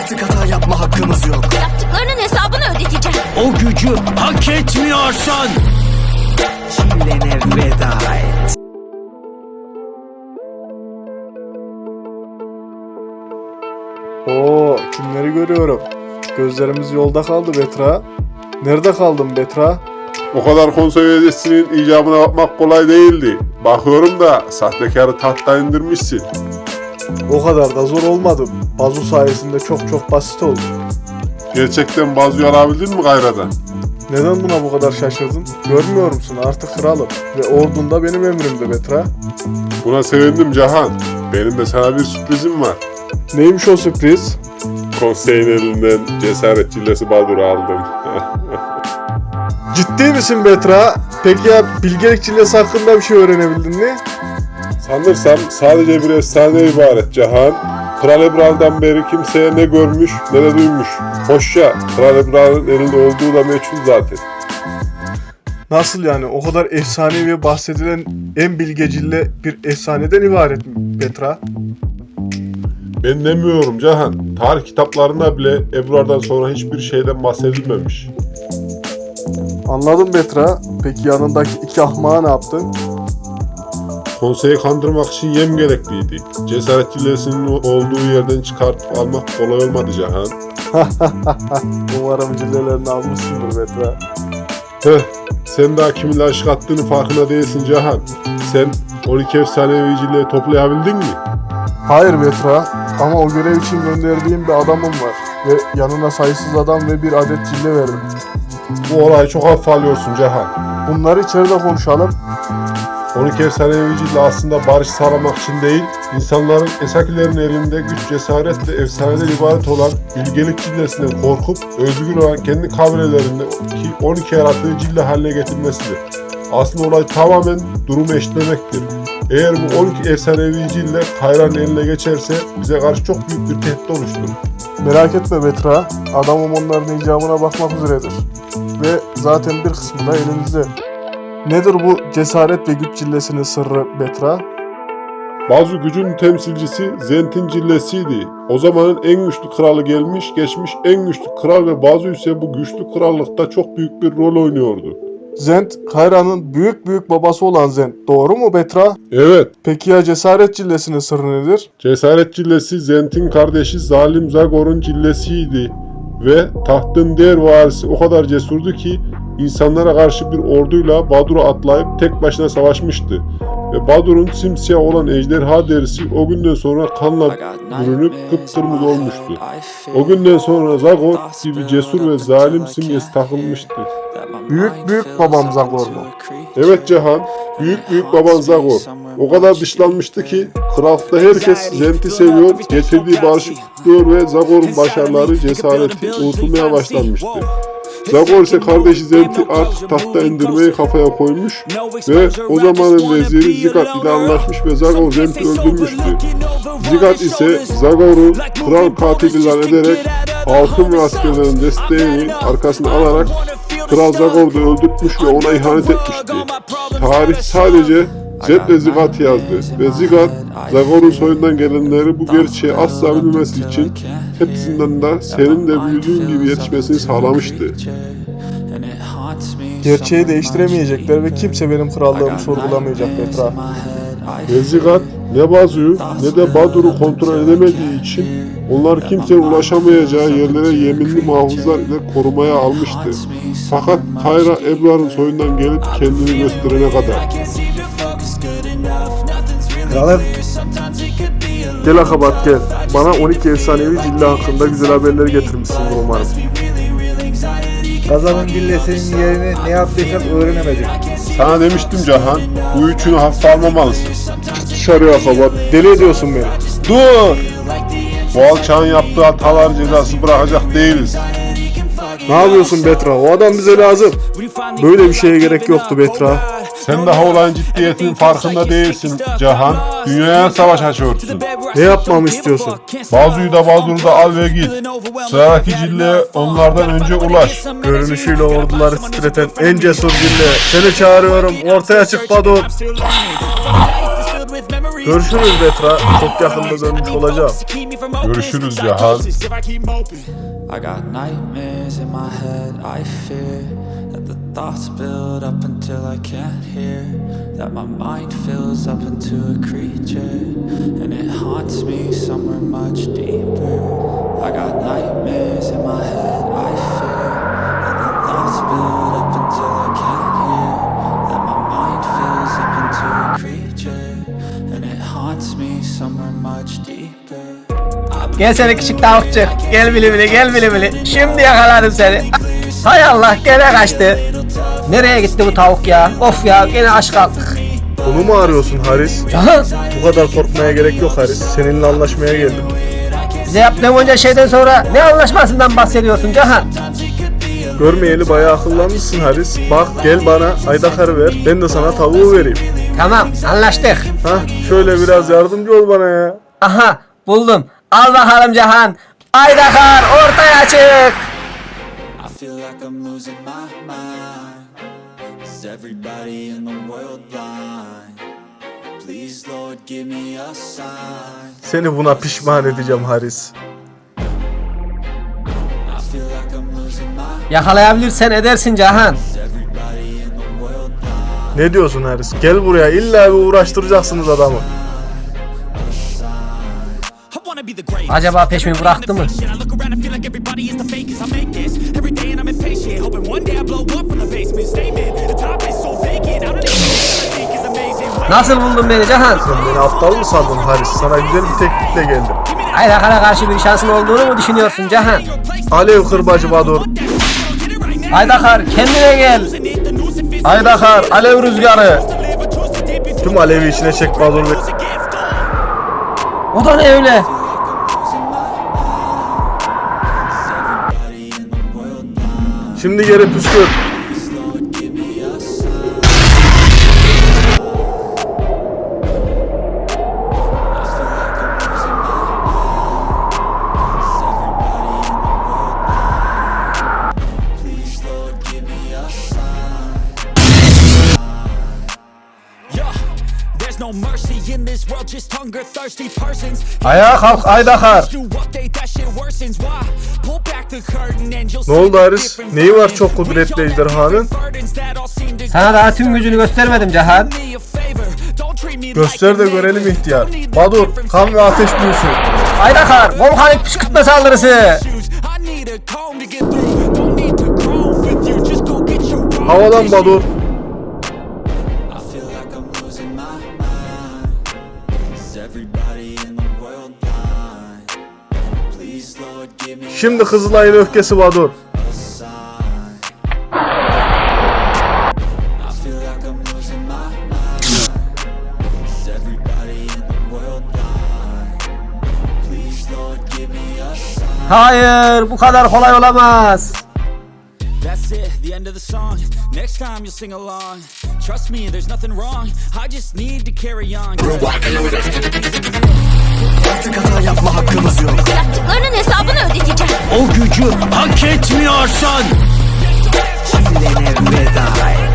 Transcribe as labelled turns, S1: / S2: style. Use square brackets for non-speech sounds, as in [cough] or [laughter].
S1: Artık hata yapma hakkımız yok.
S2: Yaptıklarının hesabını ödeteceğim.
S3: O gücü hak etmiyorsun.
S1: Çilene veda et.
S4: Oo, kimleri görüyorum? Gözlerimiz yolda kaldı Betra. Nerede kaldın Betra?
S5: O kadar konsey üyesinin icabına bakmak kolay değildi. Bakıyorum da sahtekarı tahttan indirmişsin.
S4: O kadar da zor olmadı. Bazu sayesinde çok çok basit oldu.
S5: Gerçekten bazı alabildin mi Gayra'dan?
S4: Neden buna bu kadar şaşırdın? Görmüyor musun artık kralım ve ordun da benim emrimde Betra.
S5: Buna sevindim Cahan. Benim de sana bir sürprizim var.
S4: Neymiş o sürpriz?
S5: Konseyin elinden cesaret cillesi Badur'u aldım.
S4: Ciddi misin Betra? Peki ya bilgelik cillesi hakkında bir şey öğrenebildin mi?
S5: Sanırsam sadece bir efsane ibaret Cahan. Kral Ebral'dan beri kimseye ne görmüş ne de duymuş. Hoşça Kral Ebral'ın elinde olduğu da meçhul zaten.
S4: Nasıl yani o kadar efsanevi bahsedilen en bilge cille bir efsaneden ibaret mi Betra?
S5: Ben demiyorum Cahan. Tarih kitaplarında bile Ebrar'dan sonra hiçbir şeyden bahsedilmemiş.
S4: Anladım Betra. Peki yanındaki iki ahmağa ne yaptın?
S5: Konseyi kandırmak için yem gerekliydi. Cesaret cillesinin olduğu yerden çıkartıp almak kolay olmadı Cahan. [laughs]
S4: Umarım cillelerini almışsındır Betra.
S5: Heh, sen daha kiminle aşık attığını farkında değilsin Cahan. Sen 12 efsanevi cilleyi toplayabildin mi?
S4: Hayır Betra ama o görev için gönderdiğim bir adamım var. Ve yanına sayısız adam ve bir adet cille verdim.
S5: Bu olayı çok hafife alıyorsun Cahan.
S4: Bunları içeride konuşalım.
S5: 12 efsanevi cille aslında barış sağlamak için değil, insanların esakilerin elinde güç cesaretle efsaneden ibaret olan bilgelik cillesinden korkup özgür olan kendi kabilelerinde ki 12 yaratığı cille haline getirmesidir. Aslında olay tamamen durumu eşitlemektir. Eğer bu 12 efsanevi cille Kayra'nın eline geçerse bize karşı çok büyük bir tehdit oluşturur.
S4: Merak etme Betra. Adamım onların icabına bakmak üzeredir. Ve zaten bir kısmı da elimizde. Nedir bu cesaret ve güç cillesinin sırrı Betra?
S5: Bazı gücün temsilcisi Zent'in cillesiydi. O zamanın en güçlü kralı gelmiş geçmiş en güçlü kral ve bazı ise bu güçlü krallıkta çok büyük bir rol oynuyordu.
S4: Zent, Kayra'nın büyük büyük babası olan Zent. Doğru mu Betra?
S5: Evet,
S4: Peki ya cesaret cillesinin sırrı nedir?
S5: cesaret cillesi Zent'in kardeşi Zalim Zagor'un cillesiydi. Ve tahtın diğer varisi o kadar cesurdu ki insanlara karşı bir orduyla Badur'a atlayıp tek başına savaşmıştı. Ve Badur'un simsiyah olan ejderha derisi o günden sonra kanla bürünüp kıpkırmızı olmuştu. O günden sonra Zagor gibi cesur ve zalim simgesi takılmıştı.
S4: Büyük büyük babam Zagor mu?
S5: Evet Cihan, büyük büyük baban Zagor. O kadar dışlanmıştı ki krallıkta herkes Zent'i seviyor, getirdiği barışı kutluyor ve Zagor'un başarıları, cesareti unutulmaya başlanmıştı. Zagor ise kardeşi Zent'i artık tahta indirmeyi kafaya koymuş ve o zamanın veziri Zigat ile anlaşmış ve Zagor Zent'i öldürmüştü. Zigat ise Zagor'u kral katil ilan ederek halkın ve askerlerin desteğini arkasına alarak Kral Zagor'u öldürtmüş ve ona ihanet etmişti. Tarih sadece Zed ve Zigat yazdı ve Zigat, Zagor'un soyundan gelenleri bu gerçeği asla bilmemesi için hepsinden de senin de büyüdüğün gibi yetişmesini sağlamıştı.
S4: Gerçeği değiştiremeyecekler ve kimse benim krallığımı sorgulamayacak Petra.
S5: Ve Zigat ne Bazu'yu ne de Badur'u kontrol edemediği için onlar kimsenin ulaşamayacağı yerlere yeminli muhafızlar ile korumaya almıştı. Fakat Kayra Ebrar'ın soyundan gelip kendini gösterene kadar.
S4: Kralım. Gel Akabat gel. Bana 12 efsanevi cille hakkında güzel haberleri getirmişsindir umarım.
S6: Kazanın dillesinin yerini ne yaptıysak öğrenemedik.
S5: Sana demiştim Cahan, bu üçünü hafife almamalısın.
S4: Dışarıya Akabat. Deli ediyorsun beni.
S5: Dur! Bu alçağın yaptığı hatalar cezası bırakacak değiliz.
S4: Ne yapıyorsun Betra? O adam bize lazım. Böyle bir şeye gerek yoktu Betra.
S5: Sen daha olayın ciddiyetinin farkında değilsin Cahan. Dünyaya savaş açıyorsun.
S4: Ne yapmamı istiyorsun?
S5: Bazu'yu da Badur'u da al ve git. Sıradaki cilleye onlardan önce ulaş.
S4: Görünüşüyle orduları titreten en cesur cille. Seni çağırıyorum. Ortaya çık Badur. Görüşürüz Betra. Çok yakında dönmüş olacağım.
S5: Görüşürüz Cihan.
S7: I got nightmares in my head, I fear That the thoughts build up until I can't hear That my mind fills up into a creature And it haunts me somewhere much deeper I got nightmares in my head, I fear That the thoughts build up until I can't hear That my mind fills up into a creature And it haunts me somewhere much deeper
S3: Gel seni küçük tavukçuk. Gel bili bili gel bili bili. Şimdi yakaladım seni. Hay Allah gene kaçtı. Nereye gitti bu tavuk ya? Of ya gene aç kaldık.
S4: Bunu mu arıyorsun Haris?
S3: Cahan
S4: Bu kadar korkmaya gerek yok Haris. Seninle anlaşmaya geldim.
S3: bize yaptığın onca şeyden sonra ne anlaşmasından bahsediyorsun Cahan?
S4: Görmeyeli bayağı akıllanmışsın Haris. Bak gel bana aydakarı ver. Ben de sana tavuğu vereyim.
S3: Tamam anlaştık.
S4: Hah şöyle biraz yardımcı ol bana ya.
S3: Aha buldum. Al bakalım Cahan. Aydakar ortaya çık.
S7: I feel like I'm losing my. Is everybody in the world blind? Please, Lord, give me a sign.
S4: Seni buna pişman edeceğim Haris.
S3: Yakalayabilirsen edersin Cahan.
S4: Ne diyorsun Haris? Gel buraya illa bir uğraştıracaksınız adamı.
S3: Acaba peşimi bıraktı mı? Nasıl buldun beni Cahan?
S4: Sen beni aptal mı sandın Haris? Sana güzel bir teklifle geldim.
S3: Aydakar'a karşı bir şansın olduğunu mu düşünüyorsun Cahan?
S4: Alev kırbacı Badur.
S3: Aydakar kendine gel. Aydakar alev rüzgarı.
S4: Tüm alevi içine çek Badur
S3: O da ne öyle?
S8: Hunger thirsty persons.
S3: Ayağa kalk Aydakar.
S4: Ne oldu Haris? Neyi var çok kudretli ejderhanın?
S3: Sana daha tüm gücünü göstermedim Cahan.
S4: Göster de görelim ihtiyar. Badur, kan ve ateş büyüsü.
S3: Aydakar volkanik püskürtme saldırısı.
S4: Havadan Badur.
S7: Give me a sign.
S3: Hayır bu kadar kolay olamaz.
S8: That's it, the end of the song. Next time you'll sing along. Trust me, there's nothing wrong. I just need to carry on.
S1: Artık hata yapma hakkımız yok
S2: Yaptıklarının hesabını ödeteceğim.
S3: O gücü hak etmiyorsun.
S1: Çillene veda et